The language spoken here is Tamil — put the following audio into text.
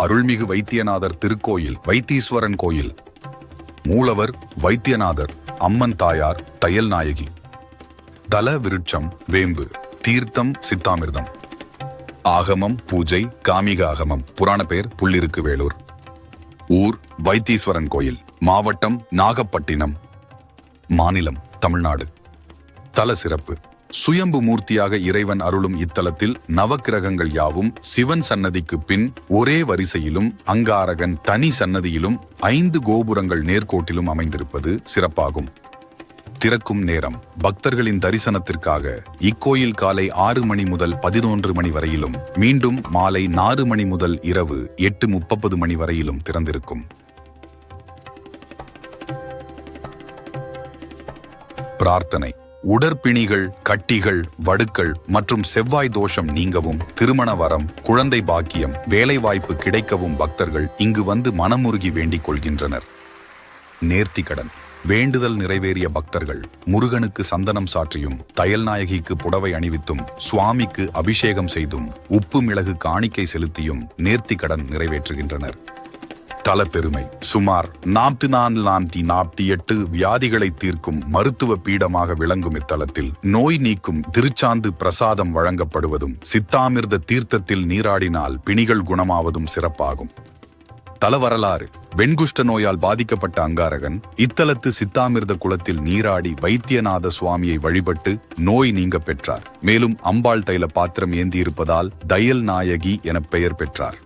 அருள்மிகு வைத்தியநாதர் திருக்கோயில் வைத்தீஸ்வரன் கோயில். மூலவர் வைத்தியநாதர் அம்மன் தாயார் தையல் நாயகி. தல விருட்சம் வேம்பு தீர்த்தம் சித்தாமிர்தம். ஆகமம் பூஜை காமிக ஆகமம். புராண பெயர் புள்ளிருக்கு வேலூர். ஊர் வைத்தீஸ்வரன் கோயில் மாவட்டம் நாகப்பட்டினம். மாநிலம் தமிழ்நாடு. தல சிறப்பு சுயம்பு மூர்த்தியாக இறைவன் அருளும் இத்தலத்தில் நவக்கிரகங்கள் யாவும் சிவன் சன்னதிக்கு பின் ஒரே வரிசையிலும் அங்காரகன் தனி சன்னதியிலும் ஐந்து கோபுரங்கள் நேர்கோட்டிலும் அமைந்திருப்பது சிறப்பாகும். திறக்கும் நேரம். பக்தர்களின் தரிசனத்திற்காக இக்கோயில் காலை ஆறு மணி முதல் பதினொன்று மணி வரையிலும் மீண்டும் மாலை நாலு மணி முதல் இரவு எட்டு முப்பது மணி வரையிலும் திறந்திருக்கும். பிரார்த்தனை. உடற்பிணிகள் கட்டிகள் வடுக்கள் மற்றும் செவ்வாய் தோஷம் நீங்கவும் திருமண வரம் குழந்தை பாக்கியம் வேலைவாய்ப்பு கிடைக்கவும் பக்தர்கள் இங்கு வந்து மனமுருகி வேண்டிக் கொள்கின்றனர். நேர்த்திக்கடன் வேண்டுதல் நிறைவேறிய பக்தர்கள் முருகனுக்கு சந்தனம் சாற்றியும் தையல் நாயகிக்கு புடவை அணிவித்தும் சுவாமிக்கு அபிஷேகம் செய்தும் உப்பு மிளகு காணிக்கை செலுத்தியும் நேர்த்திக்கடன் நிறைவேற்றுகின்றனர். தலப்பெருமை. சுமார் நாற்பத்தி நான்கு நான்கு நாற்பத்தி எட்டு வியாதிகளை தீர்க்கும் மருத்துவ பீடமாக விளங்கும் இத்தலத்தில் நோய் நீக்கும் திருச்சாந்து பிரசாதம் வழங்கப்படுவதும் சித்தாமிர்த தீர்த்தத்தில் நீராடினால் பிணிகள் குணமாவதும் சிறப்பாகும். தல வரலாறு வெண்குஷ்ட நோயால் பாதிக்கப்பட்ட அங்காரகன் இத்தலத்து சித்தாமிர்த குளத்தில் நீராடி வைத்தியநாத சுவாமியை வழிபட்டு நோய் நீங்க பெற்றார். மேலும் அம்பாள் தைல பாத்திரம் ஏந்தியிருப்பதால் தையல் நாயகி என பெயர் பெற்றார்.